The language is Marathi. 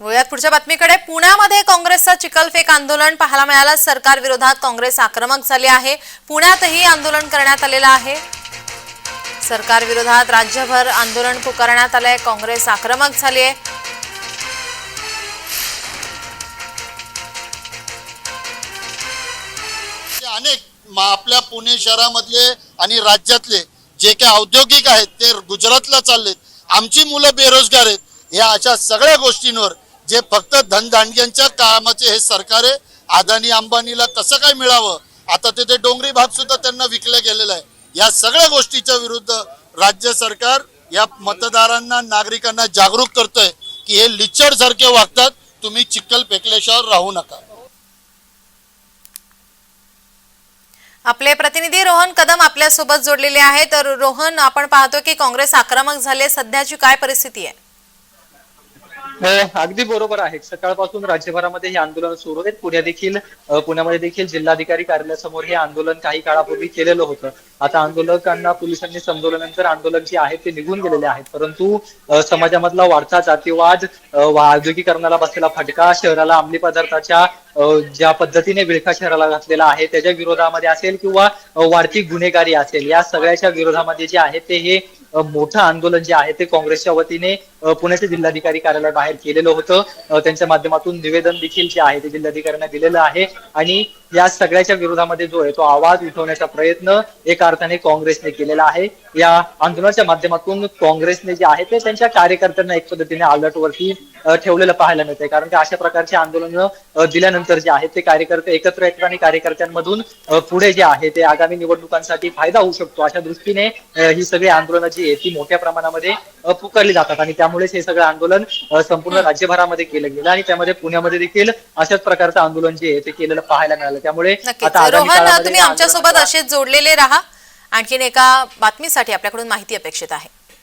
वळूयात पुढच्या बातमीकडे. पुण्यामध्ये काँग्रेसचा चिखलफेक आंदोलन पाहायला मिळालं. सरकार विरोधात काँग्रेस आक्रमक झाली आहे. पुण्यातही आंदोलन करण्यात आलेलं आहे. सरकार विरोधात राज्यभर आंदोलन पुकारण्यात आलंय. काँग्रेस आक्रमक झाली आहे अनेक आपल्या पुणे शहरामधले आणि राज्यातले जे काही औद्योगिक आहेत ते गुजरातला चाललेत. आमची मुलं बेरोजगार आहेत. या अशा सगळ्या गोष्टींवर जे फक्त धनदांडग्यांच्या कामाचे हे सरकार आहे अदानी अंबानीला कसं काय मिळावं? आता तिथे डोंगरी भाग सुद्धा त्यांना विकलं गेलेलं आहे. या सगळ्या गोष्टीच्या विरुद्ध राज्य सरकार या मतदारांना नागरिकांना जागरूक करतोय की हे लिचड सारखे वागतात. तुम्ही चिखल फेकल्याशिवाय राहू नका. आपले प्रतिनिधी रोहन कदम आपल्यासोबत जोडलेले आहेत. तर रोहन आपण पाहतो की काँग्रेस आक्रमक झाले सध्याची काय परिस्थिती आहे? अगदी बरोबर आहे. सकाळपासून राज्यभरामध्ये हे आंदोलन सुरू आहेत. पुण्या देखील पुण्यामध्ये देखील जिल्हाधिकारी कार्यालयासमोर हे आंदोलन काही काळापूर्वी केलेलं होतं. आता आंदोलकांना पोलिसांनी समजवल्यानंतर आंदोलक जे आहेत ते निघून गेलेले आहेत. परंतु समाजामधला वाढता जातीवाद औद्योगिकरणाला बसलेला फटका शहराला अंमली पदार्थाच्या ज्या पद्धतीने विळखा शहराला घातलेला आहे त्याच्या विरोधामध्ये असेल किंवा वाढती गुन्हेगारी असेल या सगळ्याच्या विरोधामध्ये जे आहे ते हे मोठं आंदोलन जे आहे ते काँग्रेसच्या वतीने पुण्याचे जिल्हाधिकारी कार्यालयाबाहेर केलेलं होतं. त्यांच्या माध्यमातून निवेदन देखील जे आहे ते जिल्हाधिकाऱ्यांना दिलेलं आहे. आणि या सगळ्याच्या विरोधामध्ये जो आहे तो आवाज उठवण्याचा प्रयत्न एका अर्थाने काँग्रेसने केलेला आहे. या आंदोलनाच्या माध्यमातून काँग्रेसने जे आहे ते त्यांच्या कार्यकर्त्यांना एक पद्धतीने अलर्टवरती ठेवलेलं पाहायला मिळतंय. कारण की अशा प्रकारचे आंदोलनं दिल्यानंतर जे आहेत ते कार्यकर्ते एकत्र येतात आणि कार्यकर्त्यांमधून पुढे जे आहे ते आगामी निवडणुकांसाठी फायदा होऊ शकतो. अशा दृष्टीने ही सगळी आंदोलनं जी आहे ती मोठ्या प्रमाणामध्ये पुकारली जातात. आणि त्यामुळेच हे सगळं आंदोलन संपूर्ण राज्यभरामध्ये केलं गेलं. आणि त्यामध्ये पुण्यामध्ये देखील अशाच प्रकारचं आंदोलन जे आहे ते केलेलं पाहायला मिळालं. त्यामुळे आता तुम्ही आमच्यासोबत असेच जोडलेले राहा. आणखीन एका बातमीसाठी आपल्याकडून माहिती अपेक्षित आहे.